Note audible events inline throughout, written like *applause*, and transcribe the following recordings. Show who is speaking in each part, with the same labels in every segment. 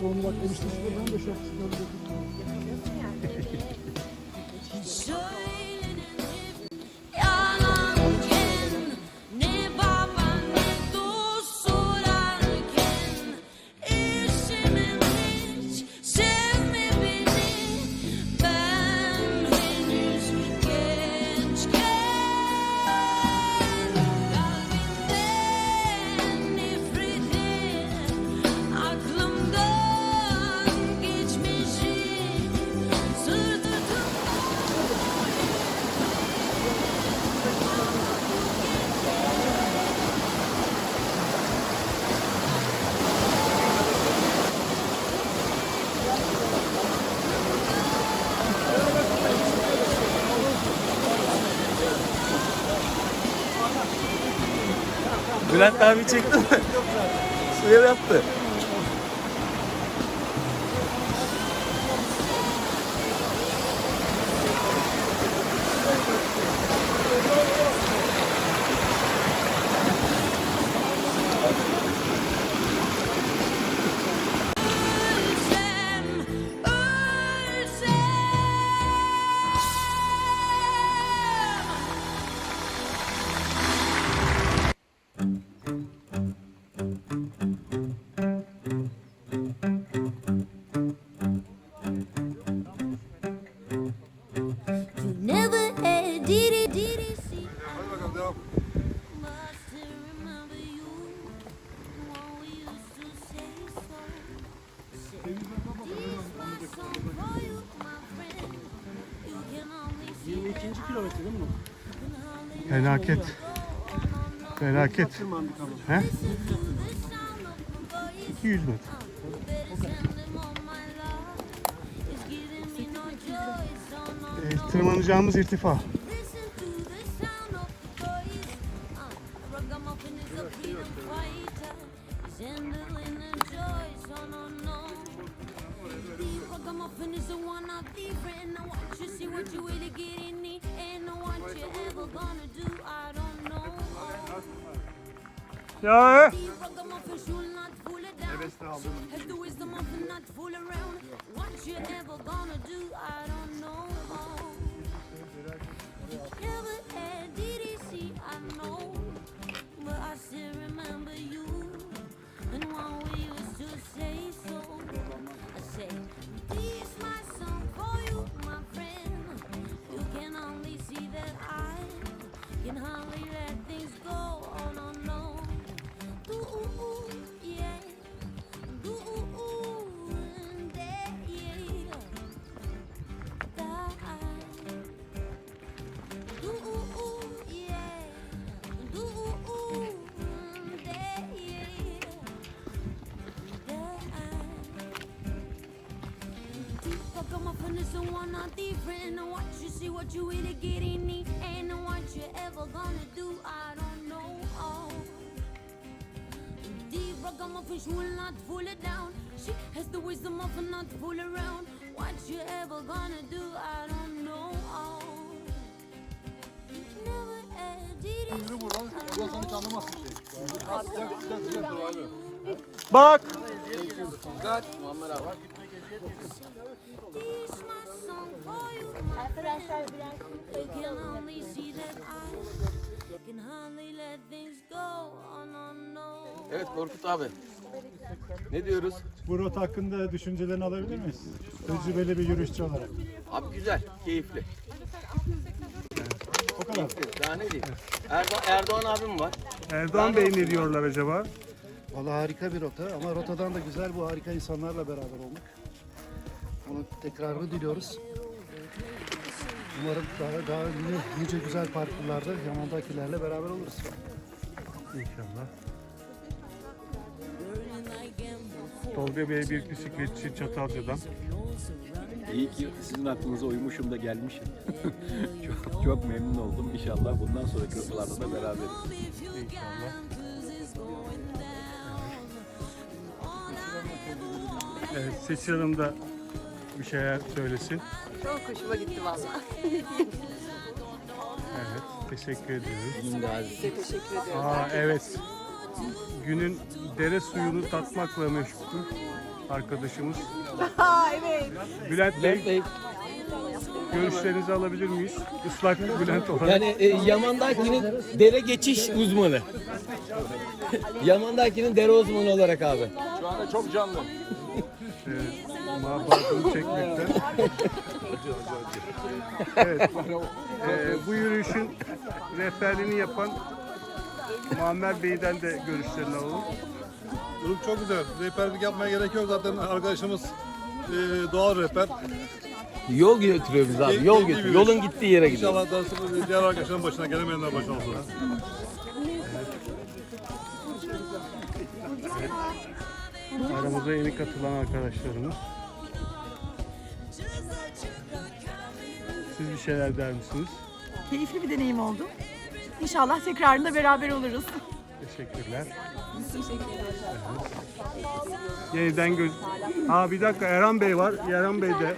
Speaker 1: pantolonu bak eniştesi de ben de şapkası gördüm. *laughs*
Speaker 2: Bülent abi çekti mi? Suya yattı.
Speaker 1: 22. kilometre değil mi?
Speaker 3: Felaket. Felaket.
Speaker 1: Tırmandık ama.
Speaker 3: He?
Speaker 4: Listen to the sound of my voice
Speaker 3: 200 metre.
Speaker 4: Better send them ragamuffin is the one of the friend. I want you see what you really get in the end. What you ever gonna do, I don't know.
Speaker 3: Ya
Speaker 4: The ragamuffin should not fool it down. Has the wisdom of not fool around. What you ever gonna do, I don't know. Never had DDC, I know, but I still remember you. And when we used to say so, The one not different. And what you see, what you really get in end, and what you ever gonna do, I don't know. Oh. The ragamuffin she will not fool it down. She has the wisdom of not fool around. What you ever gonna do, I don't know. Oh. Never had did it.
Speaker 1: Yürü buradan. Seni tanımazsın şey.
Speaker 3: bak.
Speaker 4: My friend. You can only see that I can hardly let things go. Oh no no.
Speaker 2: Evet Korkut abi. Ne diyoruz?
Speaker 5: Bu rota hakkında düşüncelerini alabilir miyiz? Tecrübeli bir yürüyüşçü olarak.
Speaker 2: Abi güzel, keyifli.
Speaker 5: O kadar.
Speaker 2: Daha ne diyeyim? Erdoğan, Erdoğan abim var.
Speaker 3: Erdoğan Bey ne diyorlar acaba?
Speaker 1: Valla harika bir rota ama rotadan da güzel bu harika insanlarla beraber olmak. Onun tekrarını diliyoruz. Umarım daha, daha nice, nice güzel parkurlarda yanındakilerle beraber oluruz.
Speaker 3: İnşallah. Tolga Bey bir bisikletçi Çatalca'dan.
Speaker 6: İyi ki sizin aklınıza uymuşum da gelmişim. *laughs* çok, çok memnun oldum. İnşallah bundan sonraki rotalarda da beraberiz.
Speaker 3: İnşallah. Evet, Seçil Hanım da bir şeyler söylesin.
Speaker 7: Çok hoşuma gitti valla.
Speaker 3: Evet, teşekkür ediyoruz.
Speaker 7: Size teşekkür ediyorum.
Speaker 3: Aa evet. günün dere suyunu tatmakla meşgul arkadaşımız. *laughs*
Speaker 7: evet.
Speaker 3: Bülent Bey, görüşlerinizi alabilir miyiz? Islak Bülent olarak.
Speaker 2: Yani e, Yaman'dakinin dere geçiş uzmanı. *laughs* Yaman'dakinin dere uzmanı olarak abi.
Speaker 6: Şu anda çok canlı.
Speaker 3: Ee, Mağabatını çekmekten. evet. Ee, bu yürüyüşün rehberliğini yapan Muammer Bey'den de görüşlerini alalım.
Speaker 8: Grup çok güzel. Rehberlik yapmaya gerek yok zaten arkadaşımız e, doğal rehber.
Speaker 2: Yol götürüyor bizi abi.
Speaker 8: Keyifli
Speaker 2: Yol
Speaker 8: bir
Speaker 2: götürüyor.
Speaker 8: yürüyüş.
Speaker 2: Yolun gittiği yere gidiyor.
Speaker 8: İnşallah daha sonra diğer arkadaşların başına gelemeyenler başına olsun.
Speaker 3: Aramıza yeni katılan arkadaşlarımız. Siz bir şeyler der misiniz?
Speaker 7: Keyifli bir deneyim oldu. İnşallah tekrarında beraber oluruz.
Speaker 3: Teşekkürler. Yeniden göz... Aa bir dakika Erhan Bey var. Erhan Bey de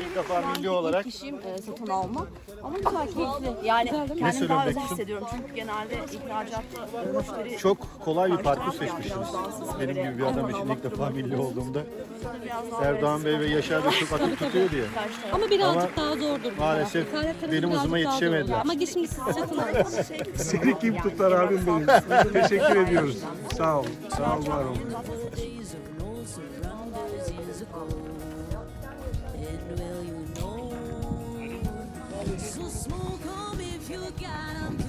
Speaker 5: İlk defa milli olarak
Speaker 9: kişiyim e, satın alma. Ama güzel, keyifli. Yani kendimi daha özel hissediyorum. Çünkü genelde ihracatta e, müşteri
Speaker 5: çok kolay bir parkur seçmişsiniz. Benim gibi bir adam için ilk defa milli olduğumda Erdoğan Bey ve Yaşar Bey çok akıl tutuyor diye.
Speaker 10: Ama birazcık daha zordur.
Speaker 5: maalesef benim
Speaker 10: birazcık
Speaker 5: hızıma yetişemediler.
Speaker 10: Ama siz satın *laughs* alın.
Speaker 3: seni kim tutar abim benim. *laughs* Teşekkür ediyoruz. Sağ ol. Sağ ol var olun.
Speaker 4: 'em if you got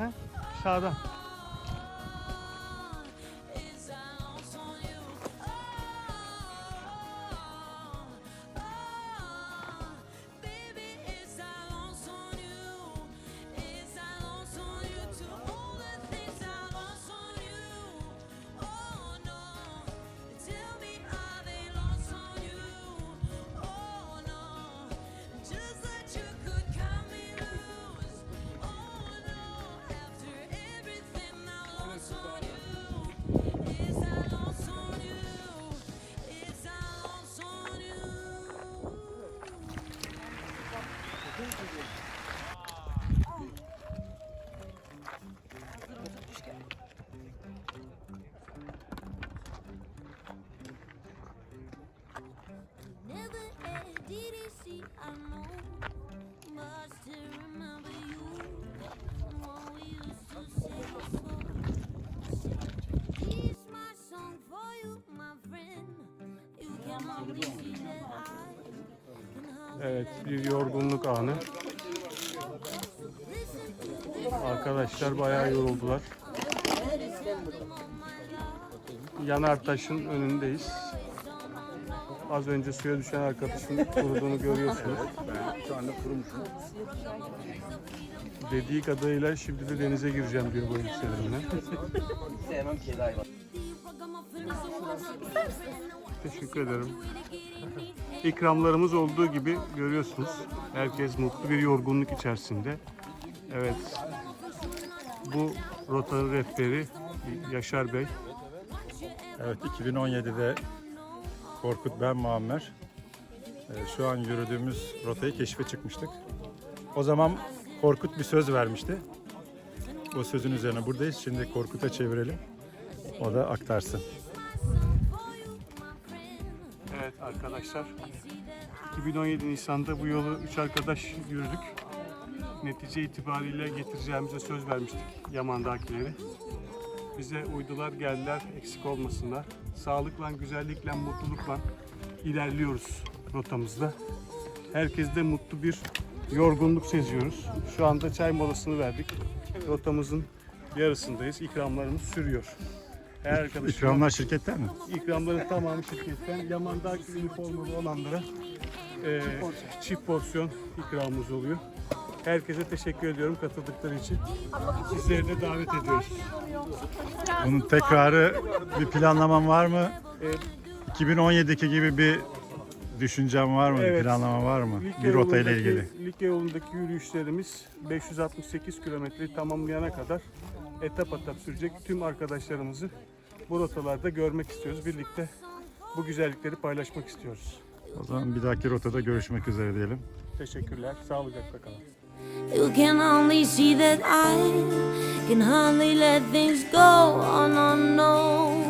Speaker 4: Oh.
Speaker 3: Sağdan.
Speaker 4: Had DDC, I know, but I still remember you. And what we used to say before. This my song for you, my friend. You can only see that I can hardly
Speaker 3: Evet bir yorgunluk anı. Arkadaşlar bayağı yoruldular. Yanartaş'ın önündeyiz. Az önce suya düşen arkadaşın kuruduğunu görüyorsunuz.
Speaker 6: Şu anda kurumuşum.
Speaker 3: Dediği kadarıyla şimdi de denize gireceğim diyor bu elbiselerimle.
Speaker 2: Sevmem kedi hayvan.
Speaker 3: Teşekkür ederim. İkramlarımız olduğu gibi görüyorsunuz. Herkes mutlu bir yorgunluk içerisinde. Evet. Bu rotanın rehberi Yaşar Bey.
Speaker 5: Evet 2017'de Korkut ben Muammer. Ee, Şu an yürüdüğümüz rotayı keşfe çıkmıştık. O zaman Korkut bir söz vermişti. O sözün üzerine buradayız. Şimdi Korkut'a çevirelim. O da aktarsın.
Speaker 3: Evet arkadaşlar. 2017 Nisan'da bu yolu üç arkadaş yürüdük. Netice itibariyle getireceğimize söz vermiştik Yaman'dakileri. Bize uydular geldiler eksik olmasınlar. Sağlıkla, güzellikle, mutlulukla ilerliyoruz rotamızda. Herkeste mutlu bir yorgunluk seziyoruz. Şu anda çay molasını verdik. Rotamızın yarısındayız. İkramlarımız sürüyor. Her arkadaşıma
Speaker 5: İkramlar şirketten mi?
Speaker 3: ikramların tamamı şirketten. Yaman'da üniformalı olanlara e, çift porsiyon ikramımız oluyor. Herkese teşekkür ediyorum katıldıkları için. Sizleri de davet ediyoruz.
Speaker 5: Bunun tekrarı bir planlaman var mı?
Speaker 3: E,
Speaker 5: 2017'deki gibi bir düşüncem var mı? Bir
Speaker 3: Evet.
Speaker 5: planlama var mı?
Speaker 3: Likya
Speaker 5: Bir rota ile ilgili.
Speaker 3: Likya yolundaki yürüyüşlerimiz 568 kilometreyi tamamlayana kadar etap etap sürecek. Tüm arkadaşlarımızı bu rotalarda görmek istiyoruz. Birlikte bu güzellikleri paylaşmak istiyoruz.
Speaker 5: O zaman bir dahaki rotada görüşmek üzere diyelim.
Speaker 3: Teşekkürler. Sağlıcakla kalın.
Speaker 4: You can only see that I can hardly let things go on, no.